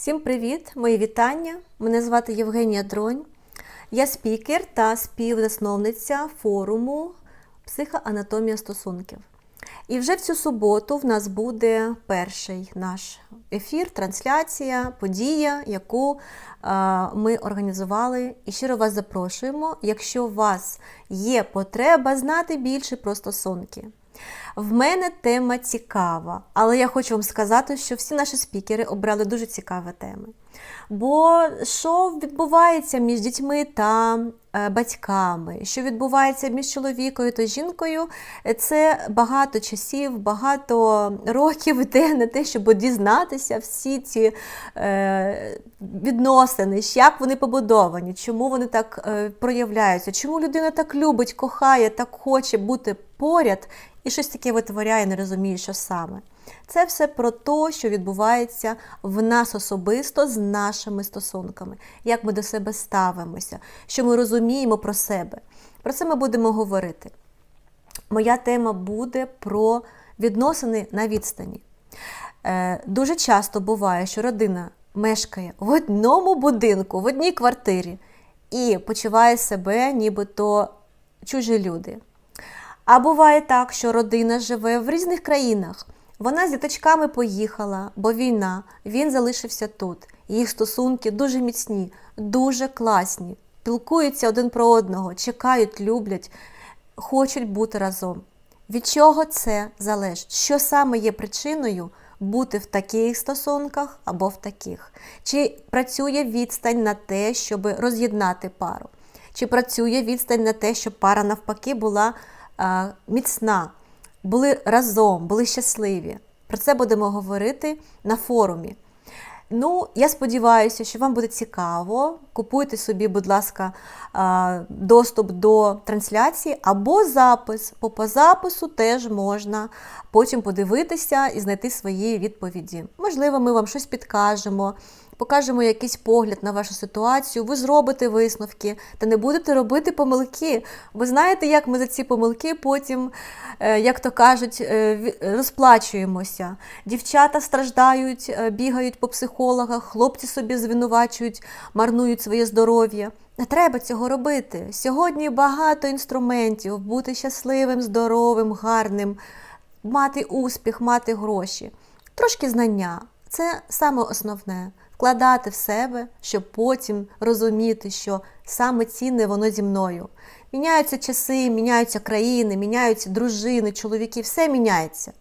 Всім привіт! Мої вітання! Мене звати Євгенія Дронь. Я спікер та співзасновниця форуму Психоанатомія стосунків. І вже в цю суботу в нас буде перший наш ефір, трансляція, подія, яку ми організували. І щиро вас запрошуємо, якщо у вас є потреба знати більше про стосунки. В мене тема цікава, але я хочу вам сказати, що всі наші спікери обрали дуже цікаві теми. Бо що відбувається між дітьми та е, батьками, що відбувається між чоловікою та жінкою, це багато часів, багато років йде на те, щоб дізнатися всі ці е, відносини, як вони побудовані, чому вони так е, проявляються, чому людина так любить, кохає, так хоче бути поряд і щось таке витворяє, не розуміє, що саме. Це все про те, що відбувається в нас особисто з нашими стосунками, як ми до себе ставимося, що ми розуміємо про себе. Про це ми будемо говорити. Моя тема буде про відносини на відстані. Е, Дуже часто буває, що родина мешкає в одному будинку, в одній квартирі і почуває себе, нібито чужі люди. А буває так, що родина живе в різних країнах. Вона з діточками поїхала, бо війна, він залишився тут. Їх стосунки дуже міцні, дуже класні, пілкуються один про одного, чекають, люблять, хочуть бути разом. Від чого це залежить? Що саме є причиною бути в таких стосунках або в таких? Чи працює відстань на те, щоб роз'єднати пару? Чи працює відстань на те, щоб пара навпаки була міцна, були разом, були щасливі? Про це будемо говорити на форумі. Ну, я сподіваюся, що вам буде цікаво. Купуйте собі, будь ласка, доступ до трансляції або запис. Бо по запису теж можна потім подивитися і знайти свої відповіді. Можливо, ми вам щось підкажемо, покажемо якийсь погляд на вашу ситуацію, ви зробите висновки та не будете робити помилки. Ви знаєте, як ми за ці помилки потім, е, як то кажуть, е, розплачуємося. Дівчата страждають, е, бігають по психологах, хлопці собі звинувачують, марнують своє здоров'я. Не треба цього робити. Сьогодні багато інструментів бути щасливим, здоровим, гарним, мати успіх, мати гроші. Трошки знання це саме основне вкладати в себе, щоб потім розуміти, що саме цінне воно зі мною. Міняються часи, міняються країни, міняються дружини, чоловіки, все міняється.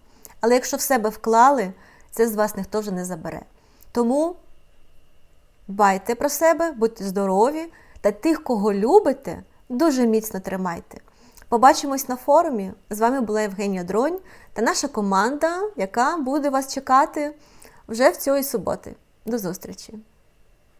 Але якщо в себе вклали, це з вас ніхто вже не забере. Тому дбайте про себе, будьте здорові та тих, кого любите, дуже міцно тримайте. Побачимось на форумі. З вами була Євгенія Дронь та наша команда, яка буде вас чекати вже в цієї суботи. До зустрічі!